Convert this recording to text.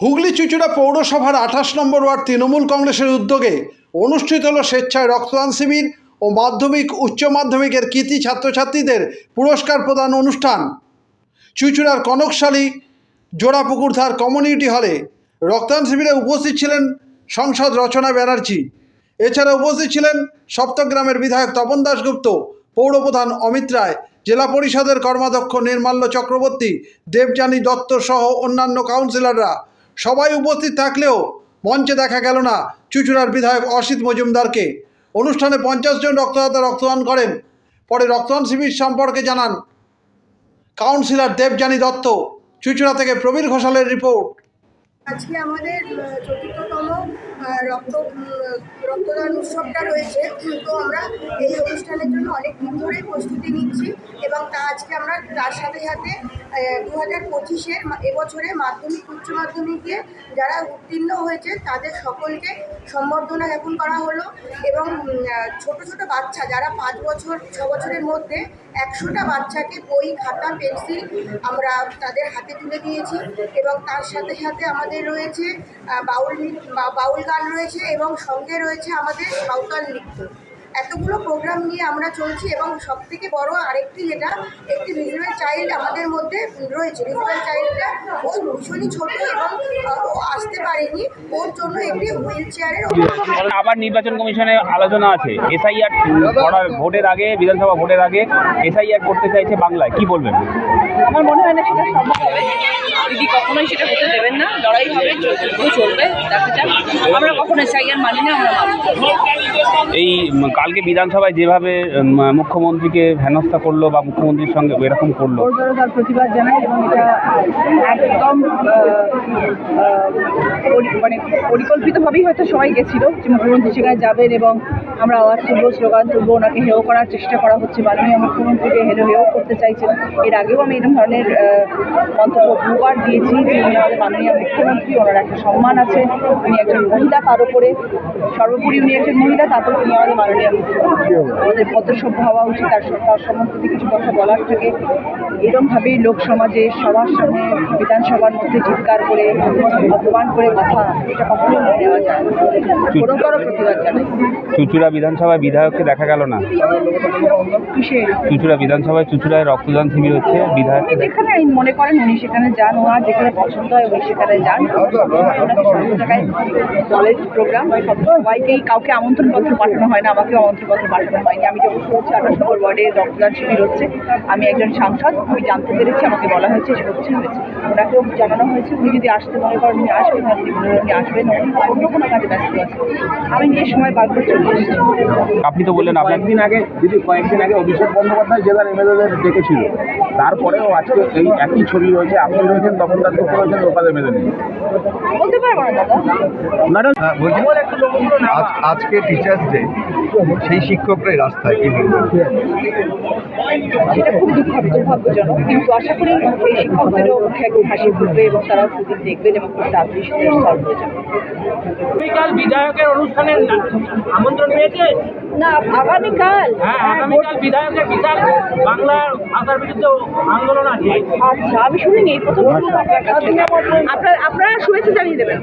হুগলি চুচুড়া পৌরসভার আঠাশ নম্বর ওয়ার্ড তৃণমূল কংগ্রেসের উদ্যোগে অনুষ্ঠিত হলো স্বেচ্ছায় রক্তদান শিবির ও মাধ্যমিক, উচ্চ মাধ্যমিকের কৃতি ছাত্রছাত্রীদের পুরস্কার প্রদান অনুষ্ঠান। চুচুড়ার কনকশালী জোড়াপুকুরধার কমিউনিটি হলে রক্তদান শিবিরে উপস্থিত ছিলেন সংসদ রচনা ব্যানার্জি। এছাড়া উপস্থিত ছিলেন সপ্তগ্রামের বিধায়ক তপন দাশগুপ্ত, পৌরপ্রধান অমিত রায়, জেলা পরিষদের কর্মাধ্যক্ষ নির্মাল্য চক্রবর্তী, দেবযানী দত্ত সহ অন্যান্য কাউন্সিলররা সবাই উপস্থিত থাকলেও মঞ্চে দেখা গেল না চুচুড়ার বিধায়ক অসিত মজুমদারকে। অনুষ্ঠানে পঞ্চাশ জন রক্তদাতা রক্তদান করেন। পরে রক্তদান শিবির সম্পর্কে জানান কাউন্সিলর দেবযানী দত্ত। চুচুড়া থেকে প্রবীর ঘোষালের রিপোর্ট। আজকে আমাদের চতুর্থতম রক্ত রক্তদান উৎসবটা রয়েছে। তো আমরা এই অনুষ্ঠানের জন্য অনেক দিন ধরেই প্রস্তুতি নিচ্ছি এবং তা আজকে আমরা তার সাথে সাথে দু হাজার পঁচিশের এবছরে মাধ্যমিক, উচ্চ মাধ্যমিকে যারা উত্তীর্ণ হয়েছে, তাদের সকলকে সম্বর্ধনা জ্ঞাপন করা হলো এবং ছোট ছোট বাচ্চা যারা পাঁচ বছর, ছ বছরের মধ্যে একশোটা বাচ্চাকে বই, খাতা, পেন্সিল আমরা তাদের হাতে তুলে দিয়েছি এবং তার সাথে সাথে আমাদের রয়েছে বাউল নৃত্য বা- বাউল গান রয়েছে এবং সঙ্গে রয়েছে আমাদের সাঁওতাল নৃত্য। এতগুলো প্রোগ্রাম নিয়ে আমরা চলছি এবং সব থেকে বড় আরেকটি যেটা একটি ভিজুয়াল চাইল্ড আমাদের মধ্যে রয়েছে। ভিজুয়াল চাইল্ডটা ও ভীষণই ছোট এবং ও আসতে পারেনি। ওর জন্য একটি হুইল চেয়ারের আবার নির্বাচন কমিশনে আলোচনা আছে। এসআইআর করার ভোটের আগে বিধানসভা ভোটের আগে এসআইআর করতে চাইছে বাংলায়। কি বলবেন? আমার মনে হয় না সেটা সম্ভব হবে। দিদি কখনোই সেটা হতে দেবেন না। লড়াই হবে চলবে দেখা যাক। আমরা কখনো এসআইআর মানি না আমরা এই কালকে বিধানসভায় যেভাবে মুখ্যমন্ত্রীকে হেনস্থা করল বা মুখ্যমন্ত্রীর সঙ্গে এরকম করল। তার প্রতিবাদ জানাই এবং এটা একদম মানে পরিকল্পিতভাবেই হয়তো সবাই গেছিল যে মুখ্যমন্ত্রী সেখানে যাবেন এবং আমরা আওয়াজ তুলবো স্লোগান তুলবো, ওনাকে হেয় করার চেষ্টা করা হচ্ছে মাননীয় মুখ্যমন্ত্রীকে হেলো হেয় করতে চাইছেন এর আগেও আমি এরকম ধরনের মন্তব্য দুবার দিয়েছি যে উনি আমাদের মাননীয় মুখ্যমন্ত্রী, ওনার একটা সম্মান আছে, উনি একজন মহিলা তার উপরে, সর্বোপরি উনি একজন মহিলা তারপর উনি আমাদের মাননীয় মুখ্যমন্ত্রী। আমাদের ভদ্রসভ্য হওয়া উচিত, তার তার সম্বন্ধে কিছু কথা বলার থাকে। এরমভাবেই লোক সমাজে, সবার সামনে বিধানসভার মধ্যে চিৎকার করে, অপমান করে কথা এটা কখনোই নেওয়া যায়। না গুরুতর প্রতিবাদ জানাই। চুচুড়া বিধানসভায় বিধায়ককে দেখা গেল না। চুচুড়া বিধানসভায় চুচুড়ায় রক্তদান শিবির হচ্ছে বিধায়ক যেখানে মনে করেন উনি, সেখানে যান ওনার যেখানে পছন্দ হয় উনি সেখানে যান। দলের প্রোগ্রাম সবাইকেই কাউকে আমন্ত্রণপত্র পাঠানো হয় না আমাকেও আমন্ত্রণপত্র পাঠানো হয়নি। আমি যখন শুনছি আঠাশ নম্বর ওয়ার্ডে রক্তদান শিবির হচ্ছে। আমি একজন সাংসদ আমি জানতে পেরেছি, আমাকে বলা হয়েছে সে হচ্ছে হয়েছে ওনাকেও জানানো হয়েছে, উনি যদি আসতে মনে করেন উনি আসবেন উনি আসবেন। অন্য কোনো কাজে ব্যস্ত আছে আমি নিয়ে সময় বার করে চলে এসেছি। আপনি তো বললেন কয়েকদিন আগে দিদি কয়েকদিন আগে অভিষেক বন্দ্যোপাধ্যায় জেলার এমএলএদের ডেকেছিল। তারপরেও আজকে এই একই ছবি রয়েছে। আপনি রয়েছেন তখন তার চোখ রয়েছেন লোকাল এমএলএ নেই বলতে পারব না ম্যাডাম হ্যাঁ, আজ আজকে টিচার্স ডে সেই শিক্ষকরাই রাস্তায় কি বলবেন? সেটা খুব দুঃখ দুর্ভাগ্যজনক। কিন্তু আশা করি এই শিক্ষকদেরও মুখে একটু হাসি ফুটবে এবং তারা সুদিন দেখবেন এবং খুব তাড়াতাড়ি সেটা সলভ হয়ে যাবে আগামীকাল বিধায়কের অনুষ্ঠানের আমন্ত্রণ পেয়েছে? না আগামীকাল? হ্যাঁ আগামীকাল বিধায়কের বিশাল বাংলার ভাষার বিরুদ্ধে আন্দোলন আছে। আচ্ছা আমি শুনিনি প্রথম আপনার আপনার আপনারা শুভেচ্ছা জানিয়ে দেবেন।